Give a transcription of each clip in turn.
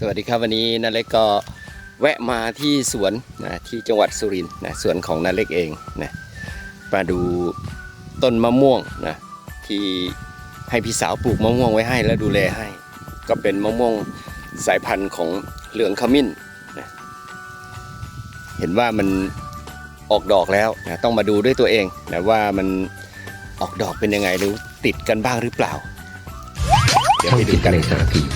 สวัสดีครับวันนี้นาเล็กก็แวะมาที่สวนนะที่จังหวัดสุรินทร์นะสวนของนาเล็กเองนะมาดูต้นมะม่วงนะที่ให้พี่สาวปลูกมะม่วงไว้ให้และดูแลให้ ก็เป็นมะม่วงสายพันธุ์ของเหลืองขมิ้นนะเห็นว่ามันออกดอกแล้วนะต้องมาดูด้วยตัวเองนะว่ามันออกดอกเป็นยังไงหรือติดกันบ้างหรือเปล่าเดี๋ยวไปดูกันในสารพี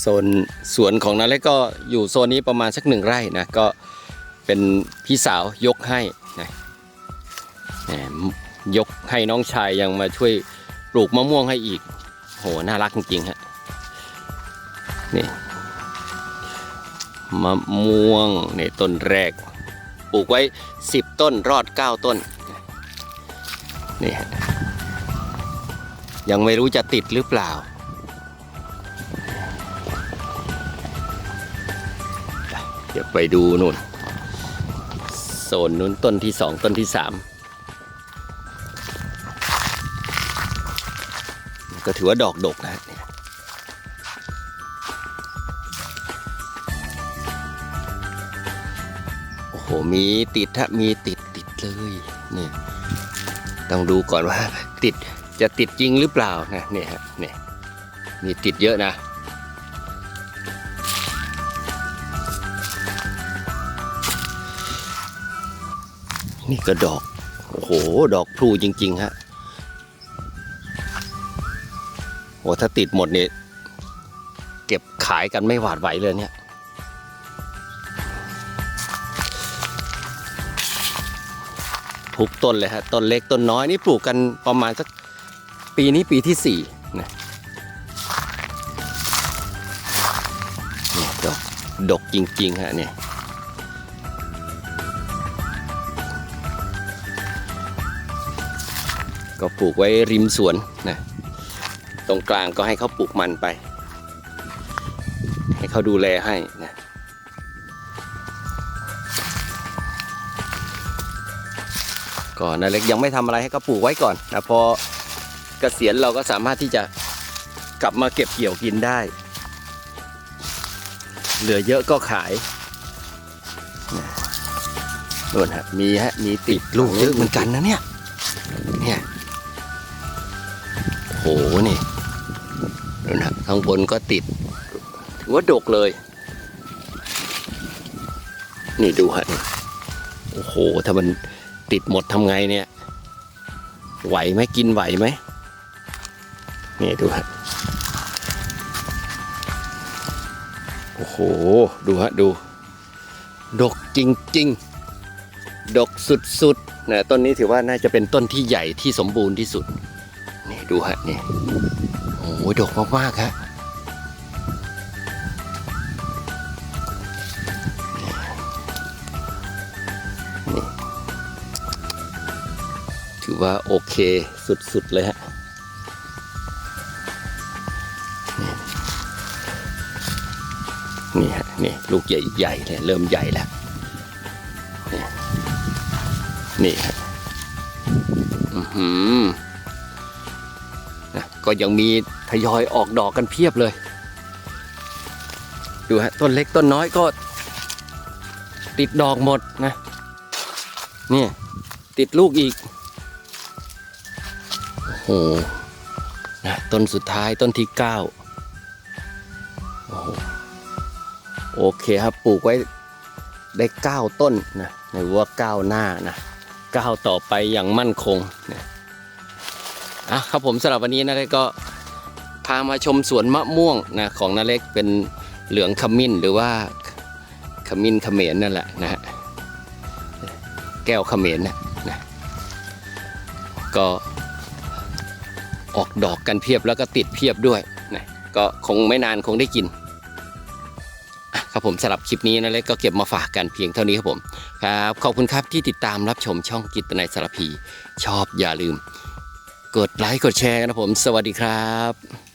โซนสวนของนาเล็กก็อยู่โซนนี้ประมาณสักหนึ่งไร่นะก็เป็นพี่สาวยกให้นะยกให้น้องชายยังมาช่วยปลูกมะม่วงให้อีกโหน่ารักจริงๆฮะนี่มะม่วงในต้นแรก ปลูกไว้ 10 ต้นรอด 9 ต้นนี่ยังไม่รู้จะติดหรือเปล่า เดี๋ยวไปดูนู่นโซนนู้นต้นที่สองต้นที่สามก็ถือว่าดอกดกนะโอ้โห มีติดฮะมีติดติดเลยเนี่ยต้องดูก่อนว่าติดจะติดจริงหรือเปล่านะเนี่ยฮะเนี่ยมีติดเยอะนะ นี่ก็ดอก โอ้โห ดอกพลูจริง ๆ ฮะ โอ้ถ้าติดหมดเนี่ยเก็บขายกันไม่หวาดไหวเลยเนี่ย ทุกต้นเลยฮะ ต้นเล็กต้นน้อยนี่ปลูกกันประมาณสักปีนี้ปีที่สี่นี่ดอกดกจริง ๆ ฮะเนี่ย ก็ปลูกไว้ริมสวนนะตรงกลางก็ให้เขาปลูกมันไป ให้เขาดูแลให้นะก่อนนาเล็กยังไม่ทำอะไรให้เขาปลูกไว้ก่อนนะพอเกษียณเราก็สามารถที่จะกลับมาเก็บเกี่ยวกินได้ เหลือเยอะก็ขายนะนู่นฮะมีฮะมีติดลูกเยอะเหมือนกันนะเนี่ยเนี่ย โหนี่ดูนะข้างบนก็ติดถือว่าดกเลย นี่ดูฮะโอ้โห ถ้ามันติดหมดทำไงเนี่ย ไหวไหมกินไหวไหมนี่ดูฮะโอ้โห ดูฮะดู ดกจริง ๆ ดกสุดๆนะต้นนี้ถือว่าน่าจะเป็นต้นที่ใหญ่ที่สมบูรณ์ที่สุด นี่ดูฮะนี่โอ้โหดกมากๆฮะนี่ถือว่าโอเคสุดๆเลยฮะนี่ฮะนี่ลูกใหญ่ๆเลยเริ่มใหญ่แล้วนี่นี่ฮะอือหือ ก็ยังมีทยอยออกดอกกันเพียบเลย ดูฮะต้นเล็กต้นน้อยก็ ติดดอกหมดนะนี่ติดลูกอีกโอ้โหนะต้นสุดท้ายต้นที่เก้าโอ้โหโอเคครับปลูกไว้ได้เก้าต้นนะในว่าเก้าหน้านะก้าต่อไปอย่างมั่นคงนะ อะครับผมสำหรับวันนี้นะเล็กก็พามาชมสวนมะม่วงนะของนาเล็กเป็นเหลืองขมิ้นหรือว่าขมิ้นเขมรนั่นแหละนะฮะแก้วเขมรนะนะก็ออกดอกกันเพียบแล้วก็ติดเพียบด้วยนะก็คงไม่นานคงได้กินครับผมสำหรับคลิปนี้นะเล็กก็เก็บมาฝากกันเพียงเท่านี้ครับผมครับขอบคุณครับที่ติดตามรับชมช่องกิตนายสารพีชอบอย่าลืม กดไลค์กดแชร์นะผม สวัสดีครับ